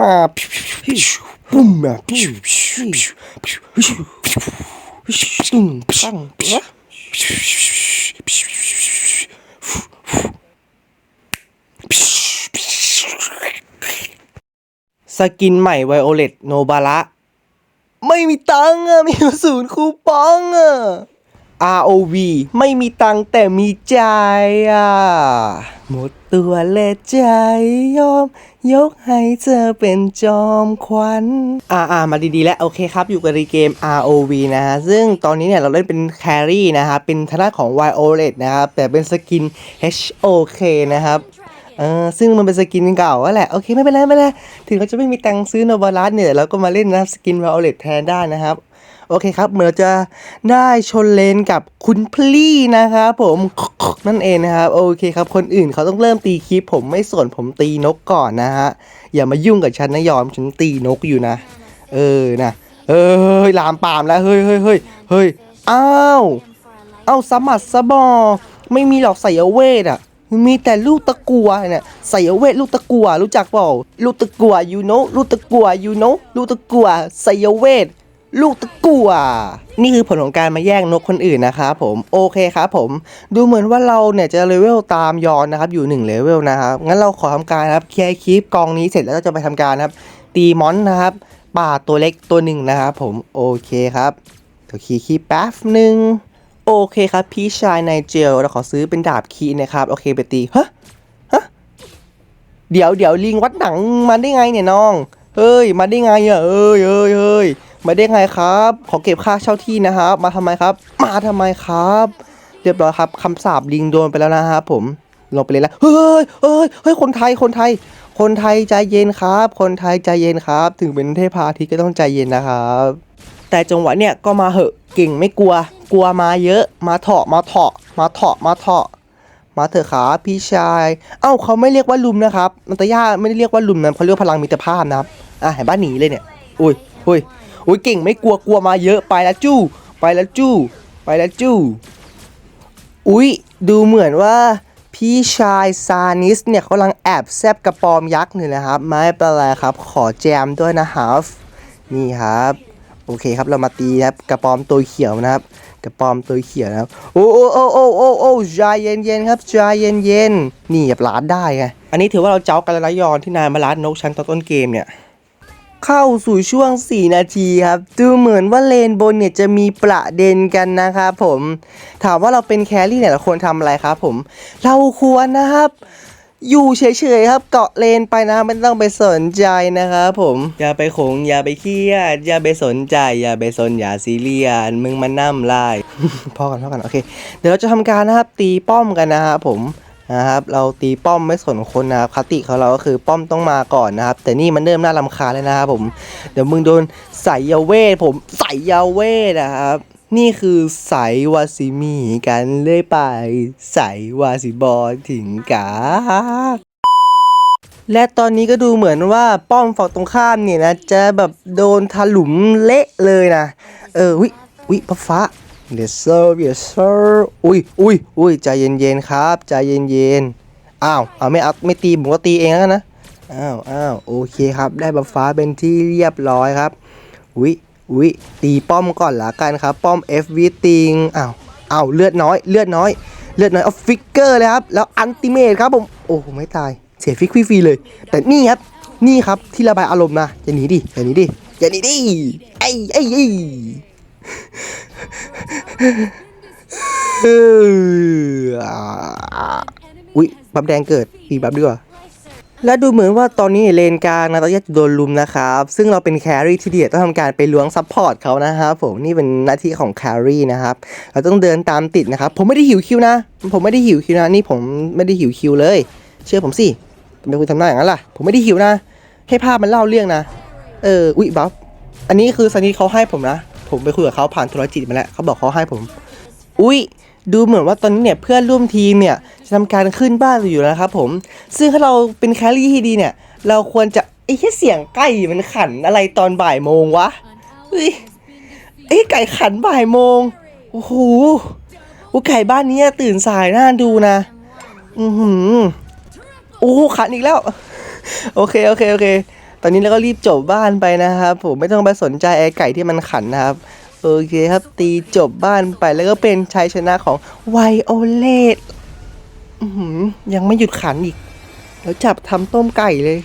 มาปุ้มมาตึ้งสกินใหม่ไวโอเลตโนบาระไม่มีตังอะมีศูนย์คูปองอะ ROV ไม่มีตังแต่มีใจอะ หมดตัวและใจยอม ยกให้เธอเป็นจอมขวัญอ่าอ่ามาดีๆ แล้ว โอเคครับ อยู่กับในเกม ROV นะฮะ ซึ่งตอนนี้เนี่ย เราเล่นเป็นแครี่นะครับ เป็นทางด้าของ Violet นะครับ แต่เป็นสกิน HOK นะครับเออซึ่งมันเป็นสกินเก่าแหละ โอเค ไม่เป็นไร ไม่เป็นไร ถึงเขาจะไม่มีตังค์ซื้อโนบารัสเนี่ย เราก็มาเล่นนะสกิน Violet แทนได้นะครับ โอเคครับเหมือนจะได้ชนเลนกับคุณพลี่นะครับผมนั่นเองนะครับโอเคครับ คนอื่นเขาต้องเริ่มตีคลิป ผมไม่สนผมตีนกก่อนนะฮะอย่ามายุ่งกับฉันนะยอมฉันตีนกอยู่นะ เออนะเฮ้ยลามปามแล้วเฮ้ยเฮ้ยเฮ้ยเฮ้ยอ้าวเอ้าสมัดสบอไม่มีหรอกใส่เวทอะมีแต่ลูกตะกัวเนี่ยใส่เวทลูกตะกัวรู้จักเปล่าลูกตะกัว you know ลูกตะกัว you know ลูกตะกัวใส่เวท ลูกตะกัวนี่คือผลของการมาแย่งนกคนอื่นนะครับผมโอเคครับผม ดูเหมือนว่าเราเนี่ยจะเลเวลตามยอนนะครับอยู่1เลเวลนะครับงั้นเราขอทำการครับเคลียร์คลิปกองนี้เสร็จแล้วก็จะไปทำการครับ ตีมอนนะครับป่าตัวเล็กตัวหนึ่งนะครับผมโอเคครับเดี๋ยวคีคีแป๊บหนึ่งโอเคครับ พี่ชายนเจลเราขอซื้อเป็นดาบคีนะครับโอเคไปตีฮะฮะเดี๋ยวเดี๋ยวลิงวัดหนังมาได้ไงเนี่ยน้องเฮ้ยมาได้ไงอะเอ้ยเอ้ยเอ้ย มาได้ไงครับ ขอเก็บค่าเช่าที่นะครับ มาทำไมครับ มาทำไมครับ เรียบร้อยครับคำสาบลิงโดนไปแล้วนะครับผมลงไปเลยและเฮ้ยเฮ้ยเฮ้ยคนไทยคนไทย คนไทยใจเย็นครับ คนไทยใจเย็นครับ ถึงเป็นเทพาทิตย์ก็ต้องใจเย็นนะครับ แต่จังหวะเนี่ยก็มาเหอะเก่งไม่กลัว กลัวมาเยอะมาเถาะมาเถาะมาเถาะมาเถาะมาเถอะครับพี่ชาย เอ้าเขาไม่เรียกว่าลุมนะครับนันตะย่าไม่ได้เรียกว่าลุมนะเขาเรียกพลังมิตรภาพนะครับอะเห็นบ้านหนีเลยเนี่ย อุ้ยอุ้ย อุ้ยเก่งไม่กลัวกลัวมาเยอะไปแล้วจู้ ไปแล้วจู้ ไปแล้วจู้ อุ้ยดูเหมือนว่าพี่ชายซานิสเนี่ยเขากำลังแอบแซบกระปอมยักษ์เนี่ยนะครับ ไม่เป็นไรครับ ขอแจมด้วยนะครับนี่ครับ โอเคครับเรามาตีครับกระปอมตัวเขียวนะครับ กระปอมตัวเขียวนะครับโอ้โอ้โอ้โอ้โอ้โอ้ใจเย็นเย็นๆครับใจเย็นเย็นๆนี่แบบล้านได้ไงอันนี้ถือว่าเราเจ้ากันแล้วนะยอนที่นายมาล้านนกชั้นตอนต้นเกมเนี่ย เข้าสู่ช่วง 4 นาทีครับ ดูเหมือนว่าเลนบนเนี่ยจะมีประเด็นกันนะครับผม ถามว่าเราเป็นแครี่เนี่ยเราควรทำอะไรครับผม เราควรนะครับอยู่เฉยๆครับเกาะเลนไปนะไม่ต้องไปสนใจนะครับผมอย่าไปขงอย่าไปเครียดอย่าไปสนใจ อย่าไปสนอย่าซีเรียสมึงมันน้ำลาย พอกันพอกันโอเค เดี๋ยวเราจะทำการนะครับตีป้อมกันนะครับผม นะครับ เราตีป้อมไม่สนคนนะครับคติของเราก็คือป้อมต้องมาก่อนนะครับ แต่นี่มันเริ่มน่ารำคาญแล้วนะครับผม เดี๋ยวมึงโดนใส่ยาเวทผมใส่ยาเวทนะครับ นี่คือใสวาซิมีกันเลยไปใสวาซิบอลถึงกาและตอนนี้ก็ดูเหมือนว่าป้อมฝั่งตรงข้ามเนี่ยนะจะแบบโดนถลุมเละเลยนะ เออวิวิพฟ้า ระฟ้า yes sir yes sir อุ้ยอุ้ยอุ้ยใจเย็นๆครับ ใจเย็นๆอ้าวเอาไม่เอาไม่ตีผมก็ตีเองแล้วกันนะอ้าวอ้าวโอเคครับ ได้บัฟฟ้าเป็นที่เรียบร้อยครับวิวิตีป้อมก่อนละกันครับ ป้อม FV ติงอ้าวอ้าวเลือดน้อย เลือดน้อย เลือดน้อยเอาฟิกเกอร์เลยครับ แล้วอันติเมทครับผม โอ้โหไม่ตาย เสียฟิกฟรีเลย แต่นี่ครับ นี่ครับที่ระบายอารมณ์นะอย่าหนีดิอย่าหนีดิอย่าหนีดิไอ้ไอ้ไอ้ อุ้ยบับแดงเกิดอีกบับดีกว่าและดูเหมือนว่าตอนนี้เลนกลางนะตอนนี้จะโดนลุมนะครับ ซึ่งเราเป็นแครี่ที่เดียต้องทำการไปล้วงซัพพอร์ตเขานะครับผมนี่เป็นหน้าที่ของแครี่นะครับ เราต้องเดินตามติดนะครับ ผมไม่ได้หิวคิวนะ ผมไม่ได้หิวคิวนะนี่ผมไม่ได้หิวคิวเลย เชื่อผมสิทำไมคุณทำหน้าอย่างนั้นล่ะ ผมไม่ได้หิวนะ ให้ภาพมันเล่าเรื่องนะ เอออุ๊ยบัฟอันนี้คือสันนี้เขาให้ผมนะ ผมไปคุยกับเขาผ่านโทรจิตมาแล้วเขาบอกเขาให้ผม อุ๊ยดูเหมือนว่าตอนนี้เนี่ยเพื่อนร่วมทีมเนี่ยจะทำการขึ้นบ้านอยู่แล้วครับผม ซึ่งถ้าเราเป็นแคลรี่ที่ดีเนี่ย เราควรจะไอ้แค่เสียงไก่มันขันอะไรตอนบ่ายโมงวะเฮ้ยไอ้ไก่ขันบ่ายโมงโอ้โหโอ้ไก่บ้านนี้ตื่นสายน่าดูนะ อือหือโอ้ขันอีกแล้ว โอเคโอเคโอเค ตอนนี้เราก็รีบจบบ้านไปนะครับ ผมไม่ต้องไปสนใจไอ้ไก่ที่มันขันนะครับ โอเคครับตีจบบ้านไปแล้วก็เป็นชัยชนะของไวโอเลตยังไม่หยุดขันอีก แล้วจับทำต้มไก่เลย